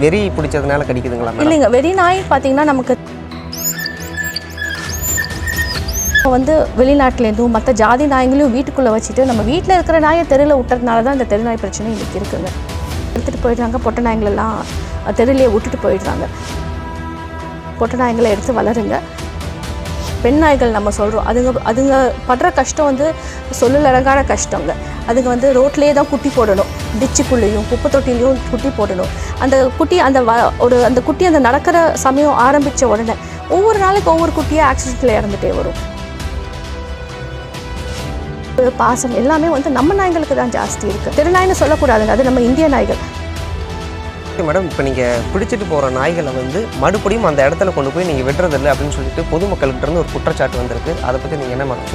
வெறி பிடிச்சதுனால கடிக்குதுங்களா இல்லைங்க வெறி நாய் பார்த்தீங்கன்னா நமக்கு இப்போ வந்து வெளிநாட்டிலேருந்தும் மற்ற ஜாதி நாய்களையும் வீட்டுக்குள்ளே வச்சுட்டு நம்ம வீட்டில் இருக்கிற நாயை தெருவில் விட்டுறதுனால தான் இந்த தெரு நாய் பிரச்சனை இன்றைக்கி இருக்குங்க. எடுத்துகிட்டு போயிடுறாங்க பொட்டை நாய்ங்களெல்லாம் தெருவிலே விட்டுட்டு போயிடுறாங்க. பொட்டை நாய்ங்களை எடுத்து வளருங்க. பெண் நாய்கள் நம்ம சொல்கிறோம் அதுங்க அதுங்க படுற கஷ்டம் வந்து சொல்லலடங்கான கஷ்டங்க. அதுங்க வந்து ரோட்லேயே தான் குட்டி போடணும். டிச்சுக்குள்ளேயும் குப்பை தொட்டிலையும் குட்டி போடணும். அந்த குட்டி அந்த வ ஒரு அந்த குட்டி அந்த நடக்கிற சமயம் ஆரம்பித்த உடனே ஒவ்வொரு நாளைக்கு ஒவ்வொரு குட்டியாக ஆக்சிடெண்ட்டில் இறந்துட்டே வரும். பாசம் எல்லாமே வந்து நம்ம நாய்களுக்கு தான் ஜாஸ்தி இருக்குது திருநாய்னு சொல்லக்கூடாதுங்க அது நம்ம இந்திய நாய்கள். ஓகே மேடம் இப்போ நீங்கள் பிடிச்சிட்டு போகிற நாய்களை வந்து மறுபடியும் அந்த இடத்துல கொண்டு போய் நீங்கள் விடுறதில்லை அப்படின்னு சொல்லிட்டு பொதுமக்கள்கிட்ட இருந்து ஒரு குற்றச்சாட்டு வந்திருக்கு. அதை பற்றி நீங்கள் என்ன மேடம்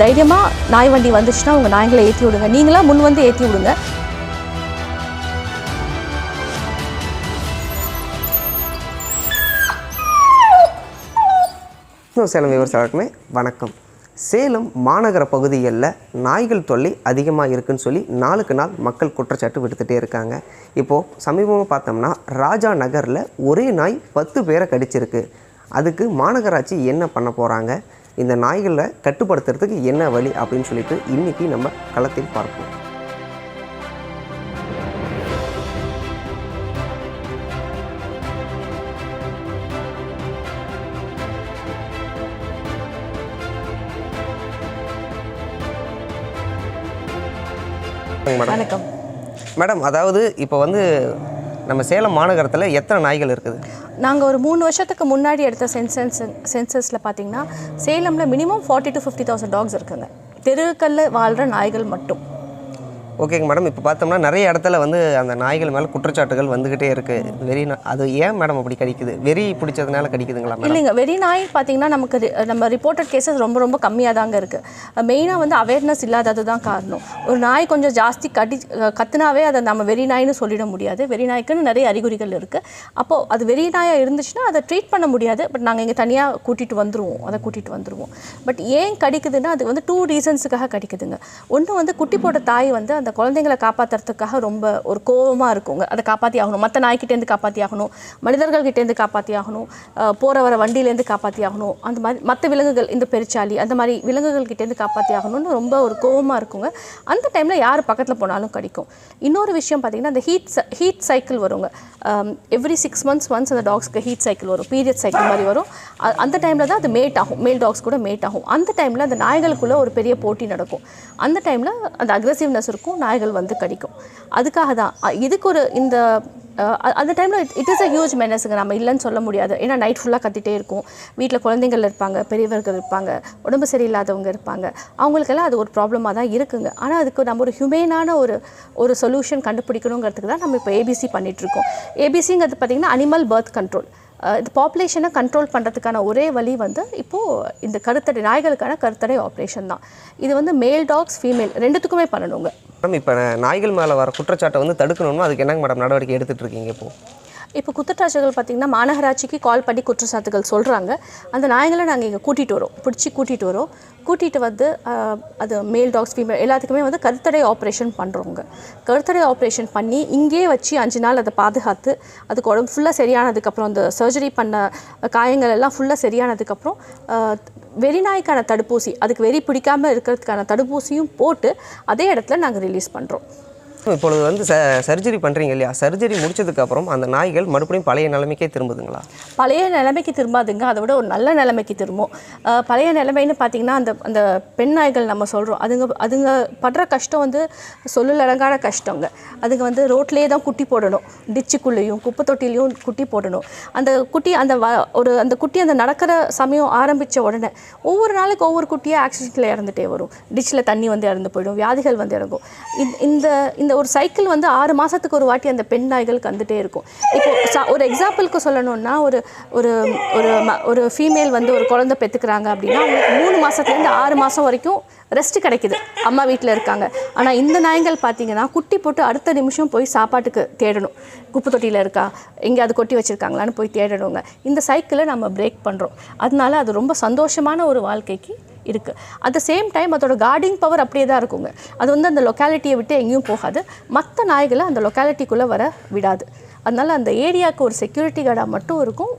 தைரியமாக நாய் வண்டி வந்துச்சுன்னா உங்கள் நாய்களை ஏற்றி விடுங்க. நீங்களாம் முன் வந்து ஏற்றி விடுங்க. சேலம் விவசாயிகளுக்குமே வணக்கம். சேலம் மாநகர பகுதிகளில் நாய்கள் தொல்லை அதிகமாக இருக்குன்னு சொல்லி நாளுக்கு நாள் மக்கள் குற்றச்சாட்டு விடுத்துட்டே இருக்காங்க. இப்போது சமீபமாக பார்த்தோம்னா ராஜா நகரில் ஒரே நாய் பத்து பேரை கடிச்சிருக்கு. அதுக்கு மாநகராட்சி என்ன பண்ண போகிறாங்க இந்த நாய்களை கட்டுப்படுத்துறதுக்கு என்ன வழி அப்படின்னு சொல்லிட்டு இன்றைக்கி நம்ம களத்தில் பார்ப்போம். மேடம். வணக்கம். மேடம் அதாவது இப்போ வந்து நம்ம சேலம் மாநகரத்தில் எத்தனை நாய்கள் இருக்குது? நாங்கள் ஒரு மூணு வருஷத்துக்கு முன்னாடி எடுத்த சென்சன்ஸ் சென்சஸில் பார்த்தீங்கன்னா சேலமில் minimum forty to fifty thousand dogs இருக்குங்க. தெருக்களில் வாழ்கிற நாய்கள் மட்டும். ஓகேங்க மேடம். இப்போ பார்த்தோம்னா நிறைய இடத்துல வந்து அந்த நாய்கள் மேலே குற்றச்சாட்டுகள் வந்துக்கிட்டே இருக்குது வெறி அது ஏன் மேடம் அப்படி கடிக்குது? வெறி பிடிச்சதுனால கடிக்குதுங்களா இல்லைங்க. வெறி நாய் பார்த்தீங்கன்னா நமக்கு ரி- நம்ம ரிப்போர்ட்டட் கேசஸ் ரொம்ப ரொம்ப கம்மியாக தாங்க இருக்குது மெயினாக வந்து அவேர்னஸ் இல்லாதது தான் காரணம். ஒரு நாய் கொஞ்சம் ஜாஸ்தி கடி கத்துனாவே அதை நம்ம வெறி நாய்னு சொல்லிட முடியாது. வெறி நாய்க்குன்னு நிறைய அறிகுறிகள் இருக்குது அப்போது அது வெறி நாயாக இருந்துச்சுன்னா அதை ட்ரீட் பண்ண முடியாது. பட் நாங்கள் இங்கே தனியாக கூட்டிகிட்டு வந்துடுவோம் அதை கூட்டிகிட்டு வந்துருவோம். பட் ஏன் கடிக்குதுன்னா அது வந்து டூ ரீசன்ஸுக்காக கடிக்குதுங்க. ஒன்று வந்து குட்டி போட்ட தாய் வந்து அந்த அந்த குழந்தைங்களை காப்பாற்றுறதுக்காக ரொம்ப ஒரு கோவமாக இருக்குங்க. அதை காப்பாற்றி ஆகணும் மற்ற நாய்க்கிட்டேருந்து காப்பாற்றி ஆகணும் மனிதர்கள்கிட்டேருந்து காப்பாற்றி ஆகணும் போகிற வர வண்டியிலேருந்து காப்பாற்றி ஆகணும் அந்த மாதிரி மற்ற விலங்குகள் இந்த பெருச்சாலி அந்த மாதிரி விலங்குகள் கிட்டேருந்து காப்பாற்றி ஆகணும்னு ரொம்ப ஒரு கோவமாக இருக்குங்க. அந்த டைமில் யார் பக்கத்தில் போனாலும் கடிக்கும். இன்னொரு விஷயம் பார்த்திங்கன்னா அந்த ஹீட் ஹீட் சைக்கிள் வருங்க. எவ்ரி சிக்ஸ் மந்த்ஸ் ஒன்ஸ் அந்த டாக்ஸ்க்கு ஹீட் சைக்கிள் வரும். பீரியட் சைக்கிள் மாதிரி வரும். அந்த டைமில் தான் அது மேட் ஆகும். மேல் டாக்ஸ் கூட மேட் ஆகும். அந்த டைமில் அந்த நாய்களுக்குள்ளே ஒரு பெரிய போட்டி நடக்கும். அந்த டைமில் அந்த அக்ரெசிவ்னஸ் இருக்கும். நாய்கள் வந்து கடிக்கும். அதுக்காக தான். இதுக்கு ஒரு இந்த அந்த டைமில் it it is a huge மெனஸுங்க நம்ம இல்லைன்னு சொல்ல முடியாது. ஏன்னா நைட் ஃபுல்லாக கத்திட்டே இருக்கும். வீட்டில் குழந்தைங்கள் இருப்பாங்க பெரியவர்கள் இருப்பாங்க உடம்பு சரியில்லாதவங்க இருப்பாங்க. அவங்களுக்கெல்லாம் அது ஒரு ப்ராப்ளமாக தான் இருக்குங்க. ஆனால் அதுக்கு நம்ம ஒரு ஹியூமேனான ஒரு ஒரு சொல்யூஷன் கண்டுபிடிக்கணுங்கிறதுக்கு தான் நம்ம இப்போ ஏபிசி பண்ணிகிட்ருக்கோம் ஏபிசிங்கிறது பார்த்திங்கன்னா அனிமல் பர்த் கண்ட்ரோல் இந்த பாப்புலேஷனை கண்ட்ரோல் பண்ணுறதுக்கான ஒரே வழி வந்து இப்போது இந்த கருத்தடை நாய்களுக்கான கருத்தடை ஆப்ரேஷன் தான். இது வந்து மேல் டாக்ஸ் ஃபீமேல் ரெண்டுத்துக்குமே பண்ணணுங்க. மேடம் இப்போ நாய்கள் மேலே வர குற்றச்சாட்டை வந்து தடுக்கணும்னா அதுக்கு என்னங்க மேடம் நடவடிக்கை எடுத்துகிட்டு இருக்கீங்க இப்போது இப்போ குற்றச்சாட்டுகள் பார்த்திங்கன்னா மாநகராட்சிக்கு கால் பண்ணி குற்றச்சாட்டுகள் சொல்கிறாங்க அந்த நாயங்களை நாங்கள் இங்கே கூட்டிகிட்டு வரோம். பிடிச்சி கூட்டிகிட்டு வரோம். கூட்டிகிட்டு வந்து அது மேல் டாக்ஸ் ஃபீமேல் எல்லாத்துக்குமே வந்து கருத்தடை ஆப்ரேஷன் பண்ணுறவங்க கருத்தடை ஆப்ரேஷன் பண்ணி இங்கேயே வச்சு அஞ்சு நாள் அதை பாதுகாத்து அதுக்கு உடம்பு ஃபுல்லாக சரியானதுக்கப்புறம் அந்த சர்ஜரி பண்ண காயங்கள் எல்லாம் ஃபுல்லாக சரியானதுக்கப்புறம் வெறிநாய்க்கான தடுப்பூசி அதுக்கு வெறி பிடிக்காம இருக்கிறதுக்கான தடுப்பூசியும் போட்டு அதே இடத்துல நாங்கள் ரிலீஸ் பண்ணுறோம் இப்பொழுது வந்து ச சர்ஜரி பண்ணுறீங்க இல்லையா? சர்ஜரி முடிச்சதுக்கப்புறம் அந்த நாய்கள் மறுபடியும் பழைய நிலைமைக்கே திரும்புதுங்களா? பழைய நிலைமைக்கு திரும்பாதுங்க. அதை விட ஒரு நல்ல நிலைமைக்கு திரும்பும். பழைய நிலைமைன்னு பார்த்தீங்கன்னா அந்த அந்த பெண் நாய்கள் நம்ம சொல்கிறோம் அதுங்க அதுங்க படுற கஷ்டம் வந்து சொல்லலடங்கான கஷ்டங்க. அதுங்க வந்து ரோட்லேயே தான் குட்டி போடணும். டிச்சுக்குள்ளேயும் குப்பை தொட்டிலையும் குட்டி போடணும். அந்த குட்டி அந்த வ ஒரு அந்த குட்டி அந்த நடக்கிற சமயம் ஆரம்பித்த உடனே ஒவ்வொரு நாளைக்கு ஒவ்வொரு குட்டியாக ஆக்சிடெண்ட்டில் இறந்துட்டே வரும். டிச்சில் தண்ணி வந்து இறந்து போயிடும். வியாதிகள் வந்து இறங்கும். இந்த இந்த ஒரு சைக்கிள் வந்து ஆறு மாதத்துக்கு ஒரு வாட்டி அந்த பெண் நாய்களுக்கு வந்துட்டே இருக்கும். இப்போ ஒரு எக்ஸாம்பிளுக்கு சொல்லணும்னா ஒரு ஒரு ஒரு ஒரு ஃபீமேல் வந்து ஒரு குழந்தை பெற்றுக்கிறாங்க அப்படின்னா அவங்களுக்கு மூணு மாதத்துலேருந்து ஆறு மாதம் வரைக்கும் ரெஸ்ட் கிடைக்குது. அம்மா வீட்டில் இருக்காங்க. ஆனால் இந்த நாய்கள் பார்த்தீங்கன்னா குட்டி போட்டு அடுத்த நிமிஷம் போய் சாப்பாட்டுக்கு தேடணும். குப்பை தொட்டியில் இருக்கா? எங்கேயாவது கொட்டி வச்சுருக்காங்களான்னு போய் தேடணுங்க. இந்த சைக்கிளை நம்ம பிரேக் பண்ணுறோம் அதனால அது ரொம்ப சந்தோஷமான ஒரு வாழ்க்கைக்கு இருக்குது அட் த சேம் டைம் அதோட கார்டிங் பவர் அப்படியே தான் இருக்குங்க. அது வந்து அந்த லொக்காலிட்டியை விட்டு எங்கேயும் போகாது. மற்ற நாய்களை அந்த லொக்காலிட்டிக்குள்ளே வர விடாது. அதனால் அந்த ஏரியாவுக்கு ஒரு செக்யூரிட்டி கார்டாக மட்டும் இருக்கும்.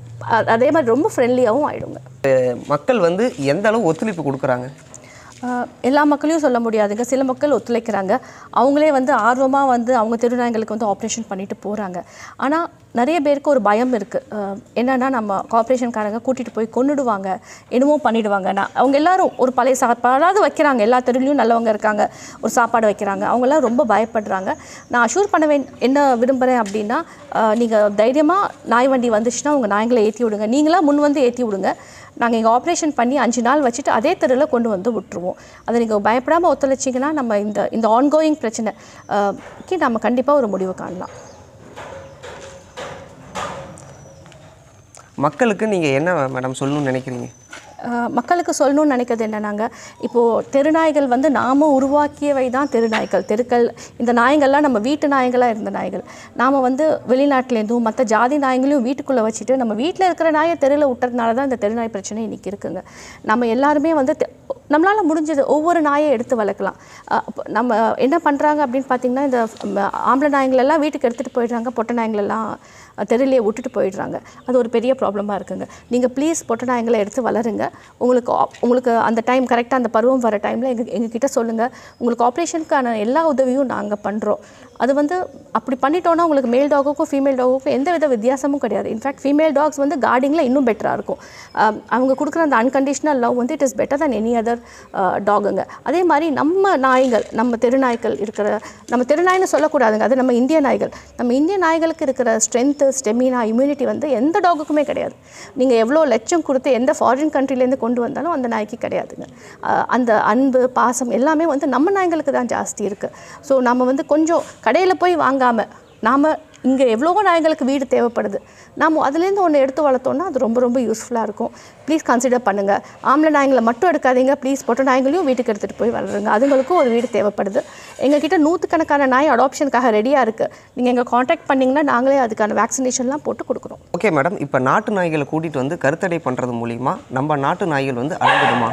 அதே மாதிரி ரொம்ப ஃப்ரெண்ட்லியாகவும் ஆகிடுங்க மக்கள் வந்து எந்த அளவு ஒத்துழைப்பு கொடுக்குறாங்க? எல்லா மக்களையும் சொல்ல முடியாதுங்க. சில மக்கள் ஒத்துழைக்கிறாங்க. அவங்களே வந்து ஆர்வமாக வந்து அவங்க திருநாயங்களுக்கு வந்து ஆப்ரேஷன் பண்ணிட்டு போகிறாங்க ஆனால் நிறைய பேருக்கு ஒரு பயம் இருக்குது என்னென்னா நம்ம கார்பரேஷன்காரங்க கூட்டிகிட்டு போய் கொன்னுடுவாங்க. என்னமோ பண்ணிடுவாங்க. நான் அவங்க எல்லாரும் ஒரு பழைய சாப்பாடாவது வைக்கிறாங்க. எல்லா தெருவிலையும் நல்லவங்க இருக்காங்க. ஒரு சாப்பாடு வைக்கிறாங்க. அவங்கெல்லாம் ரொம்ப பயப்படுறாங்க. நான் அஷூர் பண்ண வேண் என்ன விரும்புகிறேன் அப்படின்னா நீங்கள் தைரியமாக நாய் வண்டி வந்துச்சுன்னா உங்கள் நாய்களை ஏற்றி விடுங்க. நீங்களாக முன் வந்து ஏற்றி விடுங்க. நாங்கள் இங்கே ஆப்ரேஷன் பண்ணி அஞ்சு நாள் வச்சுட்டு அதே தெருவில் கொண்டு வந்து விட்டுருவோம். அதை நீங்கள் பயப்படாமல் ஒத்துழைச்சிங்கன்னா நம்ம இந்த இந்த ஆன்கோயிங் பிரச்சனைக்கு நம்ம கண்டிப்பாக ஒரு முடிவு காணலாம். மக்களுக்கு நீங்கள் என்ன மேடம் சொல்லணும்னு நினைக்கிறீங்க? மக்களுக்கு சொல்லணும்னு நினைக்கிறது என்னன்னாங்க இப்போது தெருநாய்கள் வந்து நாம உருவாக்கியவை தான் தெருநாய்கள். தெருக்கள் இந்த நாய்கள்லாம் நம்ம வீட்டு நாய்களாக இருந்த நாய்கள். நாம் வந்து வெளிநாட்டிலேருந்தும் மற்ற ஜாதி நாய்களையும் வீட்டுக்குள்ளே வச்சுட்டு நம்ம வீட்டில் இருக்கிற நாயை தெருவில் விட்டுறதுனால தான் இந்த தெருநாய் பிரச்சனை இன்றைக்கி இருக்குங்க. நம்ம எல்லாருமே வந்து தெ- நம்மளால் முடிஞ்சது ஒவ்வொரு நாயை எடுத்து வளர்க்கலாம். நம்ம என்ன பண்ணுறாங்க அப்படின்னு பார்த்தீங்கன்னா இந்த ஆம்பளை நாய்ங்களெல்லாம் வீட்டுக்கு எடுத்துகிட்டு போயிடுறாங்க பொட்டை நாய்ங்களெல்லாம் தெருலையே விட்டுட்டு போயிடுறாங்க. அது ஒரு பெரிய ப்ராப்ளமாக இருக்குங்க. நீங்கள் ப்ளீஸ் பொட்டை நாய்ங்களை எடுத்து வளருங்க. உங்களுக்கு உங்களுக்கு அந்த டைம் கரெக்டாக அந்த பருவம் வர டைமில் எங்கள் எங்ககிட்ட சொல்லுங்கள் உங்களுக்கு ஆப்ரேஷனுக்கான எல்லா உதவியும் நாங்கள் பண்ணுறோம் அது வந்து அப்படி பண்ணிட்டோன்னா உங்களுக்கு மேல் டாகுக்கும் ஃபீமேல் டாகுக்கும் எந்த வித வித்தியாசமும் கிடையாது. இன்ஃபேக்ட் ஃபீமேல் டாக்ஸ் வந்து கார்டிங்கில் இன்னும் பெட்டராக இருக்கும். அவங்க கொடுக்குற அந்த அன்கண்டிஷனல் லவ் வந்து it is better than any other டாகுங்க அதே மாதிரி நம்ம நாய்கள் நம்ம தெருநாய்கள் இருக்கிற நம்ம தெருநாய்னு சொல்லக்கூடாதுங்க. அது நம்ம இந்திய நாய்கள். நம்ம இந்திய நாய்களுக்கு இருக்கிற ஸ்ட்ரென்த்து ஸ்டெமினா இம்யூனிட்டி வந்து எந்த டாகுக்குமே கிடையாது. நீங்கள் எவ்வளோ லட்சம் கொடுத்து எந்த ஃபாரின் கண்ட்ரிலேருந்து கொண்டு வந்தாலும் அந்த நாய்க்கு கிடையாதுங்க. அந்த அன்பு பாசம் எல்லாமே வந்து நம்ம நாய்களுக்கு தான் ஜாஸ்தி இருக்குது ஸோ நம்ம வந்து கொஞ்சம் கடையில் போய் வாங்காமல் நாம் இங்கே எவ்வளவோ நாய்களுக்கு வீடு தேவைப்படுது. நாம் அதுலேருந்து ஒன்று எடுத்து வளர்த்தோம்னா அது ரொம்ப ரொம்ப யூஸ்ஃபுல்லாக இருக்கும். ப்ளீஸ் கன்சிடர் பண்ணுங்கள் ஆம்பளை நாய்களை மட்டும் எடுக்காதீங்க. ப்ளீஸ் பொட்டை நாய்களையும் வீட்டுக்கு எடுத்துகிட்டு போய் வளருங்க. அதுங்களுக்கும் ஒரு வீடு தேவைப்படுது. எங்ககிட்ட நூற்றுக்கணக்கான நாய் அடாப்ஷனுக்காக ரெடியாக இருக்குது நீங்கள் எங்கள் காண்டாக்ட் பண்ணிங்கன்னா நாங்களே அதுக்கான வேக்சினேஷன்லாம் போட்டு கொடுக்குறோம். ஓகே மேடம் இப்போ நாட்டு நாய்களை கூட்டிகிட்டு வந்து கருத்தடை பண்ணுறது மூலிமா நம்ம நாட்டு நாய்கள் வந்து அழிஞ்சிடுமா?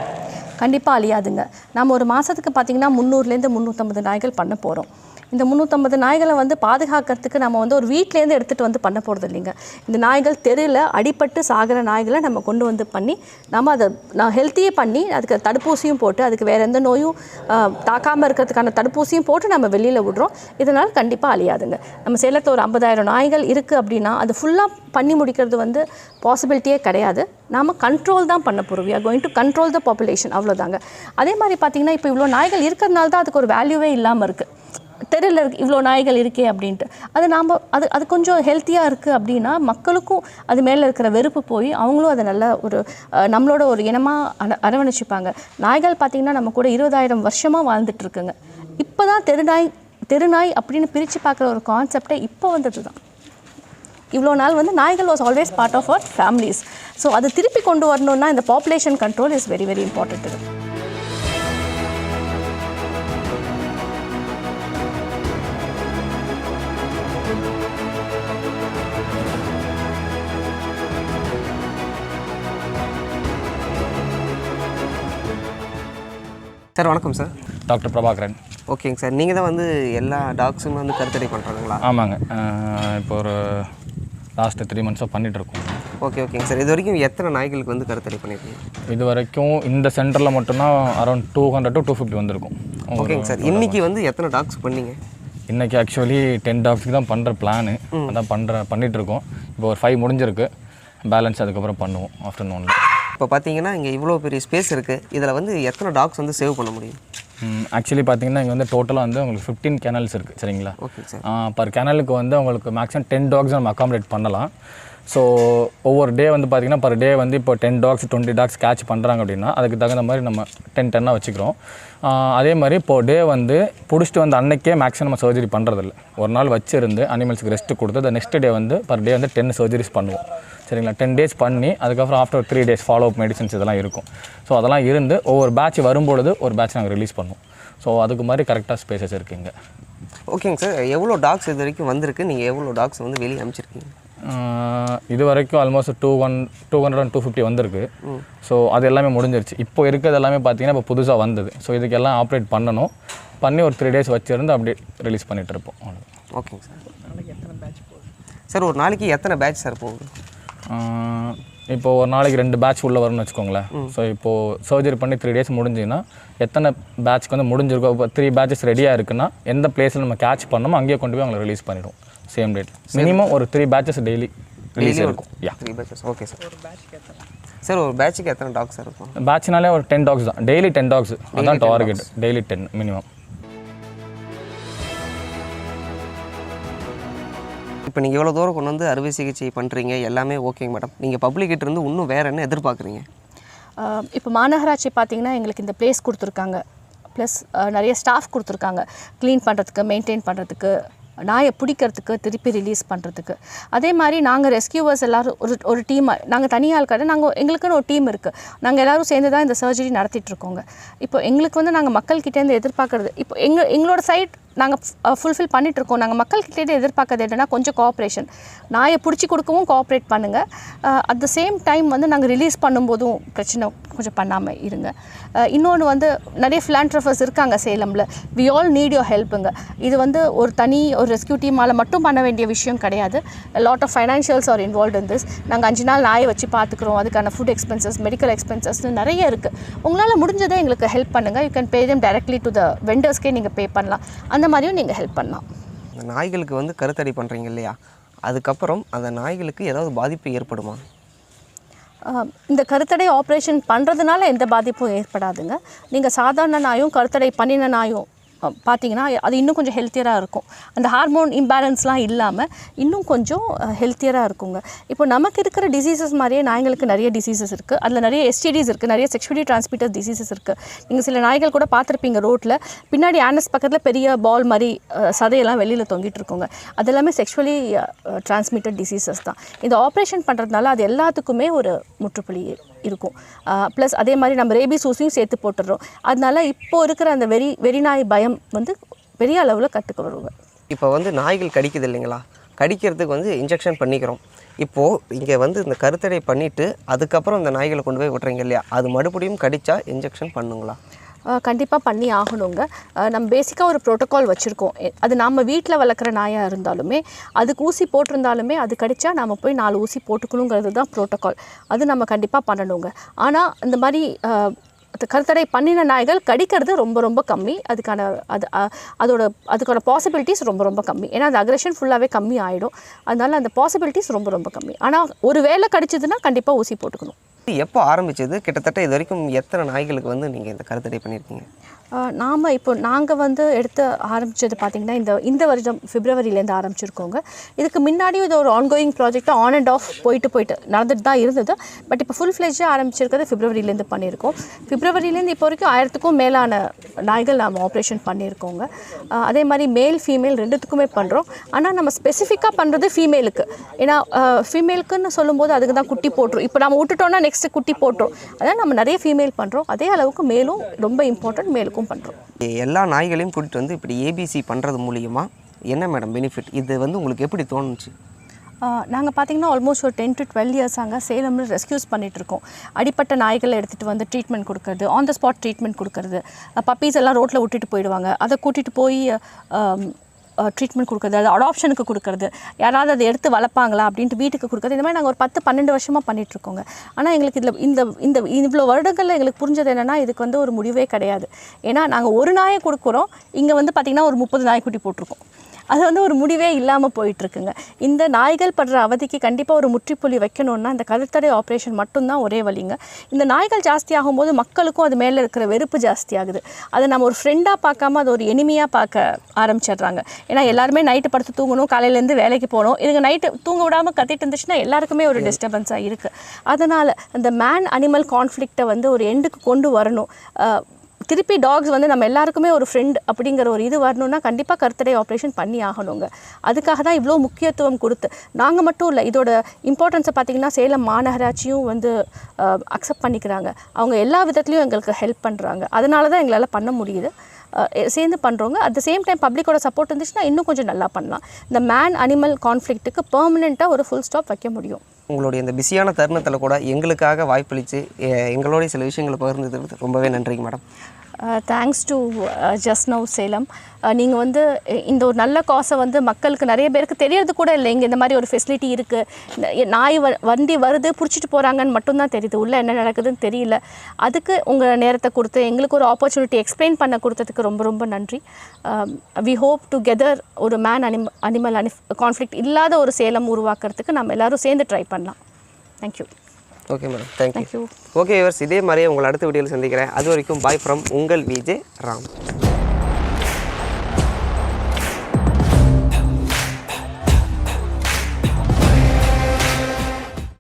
கண்டிப்பாக அழியாதுங்க. நம்ம ஒரு மாதத்துக்கு பார்த்தீங்கன்னா முந்நூறுலேருந்து முந்நூற்றம்பது நாய்கள் பண்ண போகிறோம் இந்த முந்நூற்றம்பது நாய்களை வந்து பாதுகாக்கிறதுக்கு நம்ம வந்து ஒரு வீட்டிலேருந்து எடுத்துகிட்டு வந்து பண்ண போகிறது இல்லைங்க. இந்த நாய்கள் தெருவில் அடிபட்டு சாகிற நாய்களை நம்ம கொண்டு வந்து பண்ணி நம்ம அதை நான் ஹெல்த்தியே பண்ணி அதுக்கு தடுப்பூசியும் போட்டு அதுக்கு வேறு எந்த நோயும் தாக்காமல் இருக்கிறதுக்கான தடுப்பூசியும் போட்டு நம்ம வெளியில் விடுறோம். இதனால் கண்டிப்பாக அழியாதுங்க. நம்ம சேலத்தில் ஒரு ஐம்பதாயிரம் நாய்கள் இருக்குது அப்படின்னா அது ஃபுல்லாக பண்ணி முடிக்கிறது வந்து பாசிபிலிட்டியே கிடையாது. நாம் கண்ட்ரோல் தான் பண்ண போகிறோம் we are going to control the population அவ்வளோதாங்க அதே மாதிரி பார்த்தீங்கன்னா இப்போ இவ்வளோ நாய்கள் இருக்கிறதுனால தான் அதுக்கு ஒரு வேல்யூவே இல்லாமல் இருக்குது தெருவில் இருக்கு இவ்வளோ நாய்கள் இருக்கே அப்படின்ட்டு. அது நாம் அது அது கொஞ்சம் ஹெல்த்தியாக இருக்குது அப்படின்னா மக்களுக்கும் அது மேலே இருக்கிற வெறுப்பு போய் அவங்களும் அதை நல்ல ஒரு நம்மளோட ஒரு இனமாக அர அரவணைச்சிப்பாங்க. நாய்கள் பார்த்திங்கன்னா நம்ம கூட இருபதாயிரம் வருஷமாக வாழ்ந்துட்டுருக்குங்க. இப்போ தான் தெருநாய் தெருநாய் அப்படின்னு பிரித்து பார்க்குற ஒரு கான்செப்டே இப்போ வந்தது தான் இவ்வளோ நாள் வந்து நாய்கள் was always part of our families so அதை திருப்பி கொண்டு வரணும்னா இந்த population control is very very important இது சார் வணக்கம் சார். டாக்டர் பிரபாகரன். ஓகேங்க சார். நீங்கள் தான் வந்து எல்லா டாக்ஸும் வந்து கருத்தடை பண்ணுறாங்களா ஆமாங்க. இப்போ ஒரு லாஸ்ட்டு த்ரீ மந்த்ஸாக பண்ணிகிட்ருக்கோம் ஓகே ஓகேங்க சார். இது வரைக்கும் எத்தனை நாய்களுக்கு வந்து கருத்தடை பண்ணியிருக்கீங்க இது வரைக்கும் இந்த சென்டரில் மட்டும்தான் around two hundred to two fifty வந்திருக்கும். ஓகேங்க சார். இன்னைக்கு வந்து எத்தனை டாக்ஸ் பண்ணீங்க? இன்றைக்கி ஆக்சுவலி டென் டாக்ஸ்க்கு தான் பண்ணுற பிளானு அதான் பண்ணுற பண்ணிகிட்ருக்கோம் இப்போ ஒரு ஃபைவ் முடிஞ்சிருக்கு. பேலன்ஸ் அதுக்கப்புறம் பண்ணுவோம் ஆஃப்டர்நூனில் இப்போ பார்த்தீங்கன்னா இங்கே இவ்வளோ பெரிய ஸ்பேஸ் இருக்குது இதில் வந்து எத்தனை டாக்ஸ் வந்து சேவ் பண்ண முடியும்? ஆக்சுவலி பார்த்தீங்கன்னா இங்கே வந்து டோட்டலாக வந்து உங்களுக்கு ஃபிஃப்டீன் கேனல்ஸ் இருக்குது சரிங்களா? ஓகே சார் பர் கேனலுக்கு வந்து உங்களுக்கு மேக்ஸிமம் டென் டாக்ஸ் நம்ம அகாமடேட் பண்ணலாம். ஸோ ஒவ்வொரு டே வந்து பார்த்திங்கன்னா பர் டே வந்து இப்போ ten dogs twenty dogs catch பண்ணுறாங்க அப்படின்னா அதுக்கு தகுந்த மாதிரி நம்ம டென் டென்னாக வச்சுக்கிறோம். அதே மாதிரி இப்போ டே வந்து பிடிச்சிட்டு வந்து அன்னைக்கே மேக்ஸிமம் நம்ம சர்ஜரி பண்ணுறதில்ல ஒரு நாள் வச்சிருந்து அனிமல்ஸ்க்கு ரெஸ்ட் கொடுத்து அந்த நெக்ஸ்ட் டே வந்து பர் டே வந்து டென் சர்ஜரிஸ் பண்ணுவோம். சரிங்களா? டென் டேஸ் பண்ணி அதுக்கப்புறம் after three days follow up medicines இதெல்லாம் இருக்கும். ஸோ அதெல்லாம் இருந்து ஒவ்வொரு பேட்ச் வரும்பொழுது ஒரு பேட்ச் நாங்கள் ரிலீஸ் பண்ணுவோம். ஸோ அதுக்கு மாதிரி கரெக்டாக ஸ்பேசஸ் இருக்குங்க ஓகேங்க சார். எவ்வளோ டாக்ஸ் இது வரைக்கும் வந்திருக்கு? நீங்கள் எவ்வளோ டாக்ஸ் வந்து வெளியே அனுப்பிச்சிருக்கீங்க? ஆஹ் இது வரைக்கும் almost two one two hundred and two fifty வந்திருக்கு. ஸோ அது எல்லாமே முடிஞ்சிருச்சு. இப்போ இருக்கிறது எல்லாமே பார்த்தீங்கன்னா இப்போ புதுசாக வந்தது. ஸோ இதுக்கெல்லாம் ஆப்ரேட் பண்ணணும். பண்ணி ஒரு த்ரீ டேஸ் வச்சிருந்து அப்படியே ரிலீஸ் பண்ணிட்டு இருப்போம். ஓகேங்க சார். சார் ஒரு நாளைக்கு எத்தனை பேட்ச் சார் போகுது? இப்போ ஒரு நாளைக்கு ரெண்டு பேட்ச் உள்ளே வரும்னு வச்சுக்கோங்களேன். ஸோ இப்போது சர்ஜரி பண்ணி த்ரீ டேஸ் முடிஞ்சுன்னா எத்தனை பேட்ச்க்கு வந்து முடிஞ்சிருக்கோ? இப்போ த்ரீ பேட்சஸ் ரெடியாக இருக்குன்னா எந்த பிளேஸில் நம்ம கேட்ச் பண்ணோமோ அங்கேயே கொண்டு போய் அவங்களை ரிலீஸ் பண்ணிடுவோம். சேம் டேட் மினிமம் ஒரு த்ரீ பேட்சஸ் டெய்லி ரிலீஸ் இருக்கும். Yeah three batches okay sir sir ஒரு பேட்சுக்கு எத்தனை டாக்ஸ் சார் இருக்கும்? பேட்ச்னாலே ஒரு டென் டாக்ஸ் தான். டெய்லி டென் டாக்ஸ் அதான் டார்கெட் டெய்லி டென் மினிமம் இப்போ நீங்கள் இவ்வளோ தூரம் கொண்டு வந்து அறுவை சிகிச்சை பண்ணுறீங்க எல்லாமே ஓகேங்க மேடம் நீங்கள் பப்ளிக்கிட்ட இருந்து இன்னும் வேறு என்ன எதிர்பார்க்குறீங்க? இப்போ மாநகராட்சி பார்த்தீங்கன்னா எங்களுக்கு இந்த பிளேஸ் கொடுத்துருக்காங்க. ப்ளஸ் நிறைய ஸ்டாஃப் கொடுத்துருக்காங்க. க்ளீன் பண்ணுறதுக்கு மெயின்டைன் பண்ணுறதுக்கு நாயை பிடிக்கிறதுக்கு திருப்பி ரிலீஸ் பண்ணுறதுக்கு அதே மாதிரி நாங்கள் ரெஸ்கியூவர்ஸ் எல்லோரும் ஒரு ஒரு டீம் நாங்கள் தனியாக கடை நாங்கள் எங்களுக்குன்னு ஒரு டீம் இருக்குது நாங்கள் எல்லோரும் சேர்ந்து தான் இந்த சர்ஜரி நடத்திட்டுருக்கோங்க இப்போ எங்களுக்கு வந்து நாங்கள் மக்கள்கிட்டேருந்து எதிர்பார்க்குறது இப்போ எங்கள் எங்களோட சைட் நாங்கள் ஃபுல்ஃபில் பண்ணிகிட்ருக்கோம் இருக்கோம். நாங்கள் மக்கள்கிட்டே எதிர்பார்க்கறது என்னென்னா கொஞ்சம் கோஆப்ரேஷன் நாயை பிடிச்சி கொடுக்கவும் கோஆப்ரேட் பண்ணுங்கள் அட் த சேம் டைம் வந்து நாங்கள் ரிலீஸ் பண்ணும்போதும் பிரச்சனை கொஞ்சம் பண்ணாமல் இருங்க. இன்னொன்று வந்து நிறைய ஃபிலான்ட்ரஃபர்ஸ் இருக்காங்க சேலமில். வி ஆல் நீட் யோர் ஹெல்ப்புங்க இது வந்து ஒரு தனி ஒரு ரெஸ்கியூ டீமால் மட்டும் பண்ண வேண்டிய விஷயம் கிடையாது. Lot of financials are involve in this நாங்கள் அஞ்சு நாள் நாயை வச்சு பார்த்துக்குறோம். அதுக்கான ஃபுட் எக்ஸ்பென்சஸ் மெடிக்கல் எக்ஸ்பென்சஸ்னு நிறைய இருக்குது உங்களால் முடிஞ்சதை எங்களுக்கு ஹெல்ப் பண்ணுங்கள் you can pay them directly to the வெண்டர்ஸ்க்கே நீங்கள் பே பண்ணலாம். அந்த மாதிரியும் நீங்கள் ஹெல்ப் பண்ணலாம். நாய்களுக்கு வந்து கருத்தடை பண்ணுறீங்க இல்லையா? அதுக்கப்புறம் அந்த நாய்களுக்கு ஏதாவது பாதிப்பு ஏற்படுமா? இந்த கருத்தடை ஆப்ரேஷன் பண்ணுறதுனால எந்த பாதிப்பும் ஏற்படாதுங்க. நீங்கள் சாதாரண நாயும் கருத்தடை பண்ணின நாயும் பார்த்திங்கன்னா அது இன்னும் கொஞ்சம் ஹெல்த்தியராக இருக்கும். அந்த ஹார்மோன் இம்பேலன்ஸ்லாம் இல்லாமல் இன்னும் கொஞ்சம் ஹெல்த்தியராக இருக்குங்க. இப்போ நமக்கு இருக்கிற டிசீசஸ் மாதிரியே நாய்களுக்கு நிறைய டிசீசஸ் இருக்குது அதில் நிறைய எஸ்டிடிஸ் இருக்குது நிறைய செக்ஷுவலி டிரான்ஸ்மிட்டர் டிசீசஸ் இருக்குது நீங்கள் சில நாய்கள் கூட பார்த்துருப்பீங்க ரோட்டில் பின்னாடி ஆனஸ் பக்கத்தில் பெரிய பால் மாதிரி சதையெல்லாம் வெளியில் தொங்கிட்டு இருக்குங்க. அது எல்லாமே செக்ஷுவலி டிரான்ஸ்மிட்டட் டிசீசஸ் தான். இந்த ஆப்ரேஷன் பண்ணுறதுனால அது எல்லாத்துக்குமே ஒரு முற்றுப்புள்ளி இருக்கும். ப்ளஸ் அதே மாதிரி நம்ம ரேபிஸ் ஊசியும் சேர்த்து போட்டுடுறோம். அதனால இப்போ இருக்கிற அந்த வெறி வெறிநாய் பயம் வந்து பெரிய அளவில் கற்றுக்க வருவாங்க இப்போ வந்து நாய்கள் கடிக்குது இல்லைங்களா? கடிக்கிறதுக்கு வந்து இன்ஜெக்ஷன் பண்ணிக்கிறோம். இப்போது இங்கே வந்து இந்த கருத்தடை பண்ணிவிட்டு அதுக்கப்புறம் இந்த நாய்களை கொண்டு போய் விட்றீங்க இல்லையா? அது மறுபடியும் கடித்தா இன்ஜெக்ஷன் பண்ணுங்களா? கண்டிப்பாக பண்ணி ஆகணுங்க. நம்ம பேசிக்காக ஒரு ப்ரோட்டோக்கால் வச்சுருக்கோம். அது நம்ம வீட்டில் வளர்க்குற நாயாக இருந்தாலுமே அதுக்கு ஊசி போட்டிருந்தாலுமே அது கடிச்சா நம்ம போய் நாலு ஊசி போட்டுக்கணுங்கிறது தான் ப்ரோட்டோக்கால் அது நம்ம கண்டிப்பாக பண்ணணுங்க. ஆனால் இந்த மாதிரி கருத்தடை பண்ணின நாய்கள் கடிக்கிறது ரொம்ப ரொம்ப கம்மி. அதுக்கான அது அதோட அதுக்கான பாசிபிலிட்டிஸ் ரொம்ப ரொம்ப கம்மி. ஏன்னா அந்த அக்ரெஷன் ஃபுல்லாகவே கம்மி ஆகிடும் அதனால் அந்த பாசிபிலிட்டிஸ் ரொம்ப ரொம்ப கம்மி. ஆனால் ஒரு வேளை கடிச்சதுன்னா கண்டிப்பாக ஊசி போட்டுக்கணும். எப்போ ஆரம்பிச்சது? கிட்டத்தட்ட இது வரைக்கும் எத்தனை நாய்களுக்கு வந்து நீங்கள் இந்த கருத்தடை பண்ணியிருக்கீங்க? நாம் இப்போ நாங்கள் வந்து எடுத்து ஆரம்பித்தது பார்த்திங்கன்னா இந்த இந்த வருடம் ஃபிப்ரவரியிலேருந்து ஆரம்பிச்சிருக்கோங்க. இதுக்கு முன்னாடியும் இது ஒரு ஆன்கோயிங் ப்ராஜெக்டாக ஆன் அண்ட் ஆஃப் போயிட்டு போயிட்டு நடந்துட்டு தான் இருந்தது. பட் இப்போ ஃபுல் ஃப்ளெஜ்ஜாக ஆரம்பிச்சிருக்கிறது ஃபிப்ரவரியிலேருந்து பண்ணியிருக்கோம். ஃபிப்ரவரியிலேருந்து இப்போ வரைக்கும் ஆயிரத்துக்கும் மேலான நாய்கள் நாம் ஆப்ரேஷன் பண்ணியிருக்கோங்க. அதே மாதிரி மேல் ஃபீமேல் ரெண்டுத்துக்குமே பண்ணுறோம் ஆனால் நம்ம ஸ்பெசிஃபிக்காக பண்ணுறது ஃபீமேலுக்கு ஏன்னா ஃபீமேலுக்குன்னு சொல்லும்போது அதுக்கு தான் குட்டி போட்டுரும். இப்போ நம்ம விட்டுட்டோம்னா நெக்ஸ்ட்டு குட்டி போட்டுரும். அதான் நம்ம நிறைய ஃபீமேல் பண்ணுறோம் அதே அளவுக்கு மேலும் ரொம்ப இம்பார்ட்டன்ட் மேலுக்கும் பண்ணுறோம். எல்லா நாய்களையும் கூட்டிட்டு வந்து இப்படி ஏபிசி பண்ணுறது மூலியமா என்ன மேடம் பெனிஃபிட் இது வந்து உங்களுக்கு எப்படி தோணுச்சு? நாங்கள் பார்த்தீங்கன்னா ஆல்மோஸ்ட் ஒரு டென் டு டுவெல் இயர்ஸாங்க சேலமில் ரெஸ்கியூஸ் பண்ணிகிட்ருக்கோம் அடிப்பட்ட நாய்களை எடுத்துகிட்டு வந்து ட்ரீட்மெண்ட் கொடுக்கறது ஆன் த ஸ்பாட் ட்ரீட்மெண்ட் கொடுக்கறது. பப்பீஸ் எல்லாம் ரோட்டில் விட்டுட்டு போயிடுவாங்க. அதை கூட்டிகிட்டு போய் ட்ரீட்மெண்ட் கொடுக்குறது அது அடாப்ஷனுக்கு கொடுக்குறது. யாராவது அதை எடுத்து வளர்ப்பாங்களா அப்படின்ட்டு வீட்டுக்கு கொடுக்குறது. இந்த மாதிரி நாங்கள் ஒரு பத்து பன்னெண்டு வருஷமாக பண்ணிகிட்ருக்கோங்க ஆனால் எங்களுக்கு இதில் இந்த இந்த இவ்வளோ வருடங்களில் எங்களுக்கு புரிஞ்சது என்னென்னா இதுக்கு வந்து ஒரு முடிவே கிடையாது. ஏன்னா நாங்கள் ஒரு நாயை கொடுக்குறோம். இங்கே வந்து பார்த்திங்கன்னா ஒரு முப்பது நாய்க்குட்டி போட்டிருக்கோம். அது வந்து ஒரு முடிவே இல்லாமல் போயிட்டுருக்குங்க. இந்த நாய்கள் படுற அவதிக்கு கண்டிப்பாக ஒரு முற்றுப்புள்ளி வைக்கணும்னா இந்த கருத்தடை ஆப்ரேஷன் மட்டும்தான் ஒரே வழிங்க. இந்த நாய்கள் ஜாஸ்தி ஆகும்போது மக்களுக்கும் அது மேலே இருக்கிற வெறுப்பு ஜாஸ்தியாகுது அதை நம்ம ஒரு ஃப்ரெண்டாக பார்க்காம அது ஒரு எனிமையாக பார்க்க ஆரம்பிச்சிடுறாங்க. ஏன்னா எல்லாருமே நைட்டு படுத்து தூங்கணும் காலையிலேருந்து வேலைக்கு போகணும். இதுங்க நைட்டு தூங்க விடாமல் கத்திட்டு இருந்துச்சுன்னா எல்லாருக்குமே ஒரு டிஸ்டர்பன்ஸாக இருக்குது அதனால் இந்த மேன் அனிமல் கான்ஃப்ளிக்ட்டை வந்து ஒரு எண்டுக்கு கொண்டு வரணும். திருப்பி டாக்ஸ் வந்து நம்ம எல்லாருக்குமே ஒரு ஃப்ரெண்ட் அப்படிங்கிற ஒரு இது வரணும்னா கண்டிப்பாக கருத்தடை ஆப்ரேஷன் பண்ணி ஆகணுங்க. அதுக்காக தான் இவ்வளோ முக்கியத்துவம் கொடுத்து நாங்கள் மட்டும் இல்லை இதோட இம்பார்ட்டன்ஸை பார்த்திங்கன்னா சேலம் மாநகராட்சியும் வந்து அக்செப்ட் பண்ணிக்கிறாங்க. அவங்க எல்லா விதத்துலையும் எங்களுக்கு ஹெல்ப் பண்ணுறாங்க அதனால தான் எங்களால் பண்ண முடியுது. சேர்ந்து பண்ணுறவங்க அட் த சேம் டைம் பப்ளிக்கோட சப்போர்ட் இருந்துச்சுன்னா இன்னும் கொஞ்சம் நல்லா பண்ணலாம். இந்த மேன் அனிமல் கான்ஃப்ளிக்ட்டுக்கு பெர்மனெண்ட்டாக ஒரு ஃபுல் ஸ்டாப் வைக்க முடியும். உங்களுடைய இந்த பிஸியான தருணத்தில் கூட எங்களுக்காக வாய்ப்பளித்து எங்களோடைய சில விஷயங்களை பகிர்ந்ததுக்கு ரொம்பவே நன்றிங்க madam. Thanks to just now Salem நீங்கள் வந்து இந்த ஒரு நல்ல காசை வந்து மக்களுக்கு நிறைய பேருக்கு தெரியறது கூட இல்லை. இங்கே இந்த மாதிரி ஒரு ஃபெசிலிட்டி இருக்குது நாய் வ வண்டி வருது பிடிச்சிட்டு போகிறாங்கன்னு மட்டும்தான் தெரியுது. உள்ளே என்ன நடக்குதுன்னு தெரியல. அதுக்கு உங்கள் நேரத்தை கொடுத்து எங்களுக்கு ஒரு ஆப்பர்ச்சுனிட்டி எக்ஸ்பிளைன் பண்ண கொடுத்ததுக்கு ரொம்ப ரொம்ப நன்றி. வி ஹோப் டுகெதர் ஒரு மேன் அனிம் அனிமல் அனி கான்ஃப்ளிக்ட் இல்லாத ஒரு சேலம் உருவாக்குறதுக்கு நம்ம எல்லாரும் சேர்ந்து ட்ரை பண்ணலாம். Thank you okay madam thank you okay yours இதே மாதிரியே உங்களை அடுத்த வீடியோவில் சந்திக்கிறேன். அது வரைக்கும் பாய் ஃப்ரம் உங்கள் விஜே ராம்.